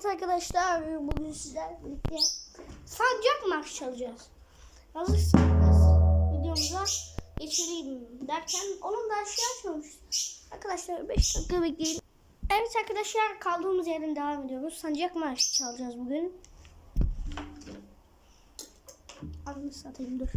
Evet arkadaşlar bugün sizlerle birlikte sancak marş çalacağız. Hazırsanız videomuza geçelim derken onun da aşağı açmamışız. Arkadaşlar 5 dakika bekleyin. Evet arkadaşlar kaldığımız yerden devam ediyoruz. Sancak marşı çalacağız bugün. Anını satayım dur.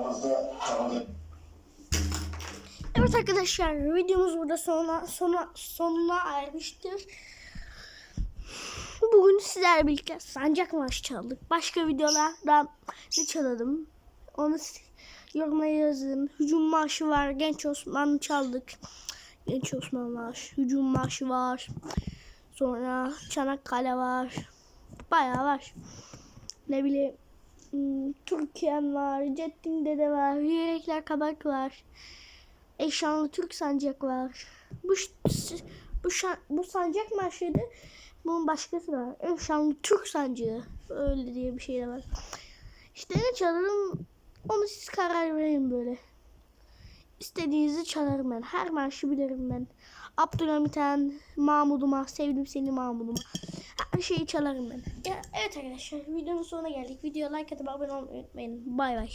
Aramızda tanıdık. Evet arkadaşlar videomuz burada sona, sona, sonuna ermiştir. Bugün sizlerle birlikte sancak marşı çaldık. Başka videolarda ne çalalım? Onu yoruma yazın. Hücum marşı var. Genç Osman çaldık. Genç Osman var. Hücum marşı var. Sonra Çanakkale var. Bayağı var. Ne bileyim. Hmm, Türkiye'm var. Cettin Dede var. Yürekler Kabak var. Eşanlı Türk sancak var. Bu bu şa- bu sancak marşıydı. Bunun başkası var. Eşanlı Türk sancağı. Öyle diye bir şey de var. İşte ne çalarım onu siz karar verin böyle. İstediğinizi çalarım ben. Her marşı bilirim ben. Abdülhamit'en, Mahmud'uma, sevdim seni Mahmud'uma. Her şeyi çalarım ben. Ya, evet arkadaşlar videonun sonuna geldik. Video like atıp abone olmayı unutmayın. Bay bay.